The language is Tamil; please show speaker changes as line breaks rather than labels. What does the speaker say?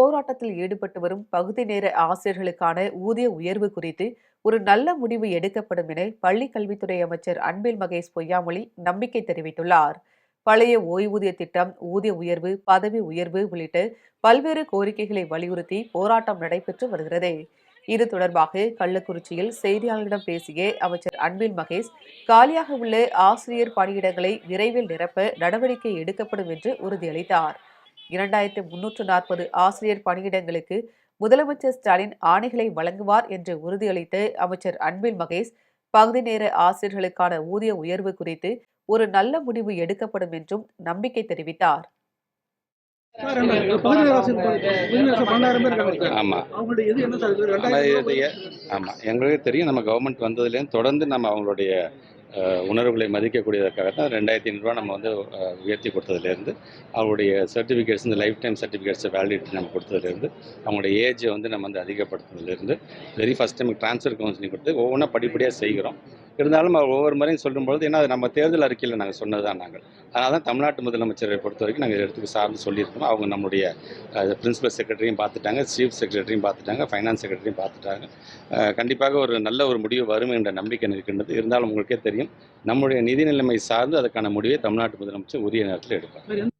போராட்டத்தில் ஈடுபட்டு வரும் பகுதி நேர ஆசிரியர்களுக்கான ஊதிய உயர்வு குறித்து ஒரு நல்ல முடிவு எடுக்கப்படும் என பள்ளிக் கல்வித்துறை அமைச்சர் அன்பில் மகேஷ் பொய்யாமொழி நம்பிக்கை தெரிவித்துள்ளார். பழைய ஓய்வூதிய திட்டம் ஊதிய உயர்வு பதவி உயர்வு உள்ளிட்ட பல்வேறு கோரிக்கைகளை வலியுறுத்தி போராட்டம் நடைபெற்று வருகிறது. இது தொடர்பாக கள்ளக்குறிச்சியில் செய்தியாளர்களிடம் பேசிய அமைச்சர் அன்பில் மகேஷ் காலியாக உள்ள ஆசிரியர் பணியிடங்களை விரைவில் நிரப்ப நடவடிக்கை எடுக்கப்படும் என்று உறுதியளித்தார். இரண்டாயிரத்து முன்னூற்று நாற்பது ஆசிரியர் பணியிடங்களுக்கு முதலமைச்சர் ஸ்டாலின் ஆணைகளை வழங்குவார் என்று உறுதியளித்த அமைச்சர் அன்பில் மகேஷ் பகுதி நேர ஆசிரியர்களுக்கான ஊதிய உயர்வு குறித்து ஒரு நல்ல முடிவு எடுக்கப்படும் என்றும் நம்பிக்கை தெரிவித்தார்.
ஆமா.
ஆமாம் எங்களுக்கு தெரியும் நம்ம கவர்மெண்ட் வந்ததுலேருந்து தொடர்ந்து நம்ம அவங்களுடைய உணர்வுகளை மதிக்கக்கூடியதற்காக தான் ரெண்டாயிரத்தி ஐநூறுரூவா நம்ம வந்து உயர்த்தி கொடுத்ததுலேருந்து அவங்களுடைய சர்டிஃபிகேட்ஸ் இந்த லைஃப் டைம் சர்டிஃபிகேட்ஸை வேலிடிட்டி நம்ம கொடுத்ததுலேருந்து அவங்களுடைய ஏஜை வந்து நம்ம வந்து அதிகப்படுத்துறதுலேருந்து very first time transfer counselling கொடுத்து ஒவ்வொன்றா படிப்படியாக செய்கிறோம். இருந்தாலும் அவர் ஒவ்வொரு முறையும் சொல்லும்பொழுது ஏன்னா அது நம்ம தேர்தல் அறிக்கையில் நாங்கள் சொன்னது தான் நாங்கள். அதனால தான் தமிழ்நாட்டு முதலமைச்சரை பொறுத்த வரைக்கும் நாங்கள் இடத்துக்கு சார்ந்து சொல்லியிருக்கோம். அவங்க நம்முடைய பிரின்சிபல் செக்ரட்டரியும் பார்த்துட்டாங்க சீஃப் செக்ரட்டரியும் பார்த்துட்டாங்க ஃபைனான்ஸ் செக்ரட்டரியும் பார்த்துட்டாங்க. கண்டிப்பாக ஒரு நல்ல ஒரு முடிவு வரும் என்ற நம்பிக்கை இருக்கின்றது. இருந்தாலும் உங்களுக்கே தெரியும் நம்முடைய நிதி நிலைமை சார்ந்து அதுக்கான முடிவை தமிழ்நாட்டு முதலமைச்சர் உரிய நேரத்தில் எடுப்பார்.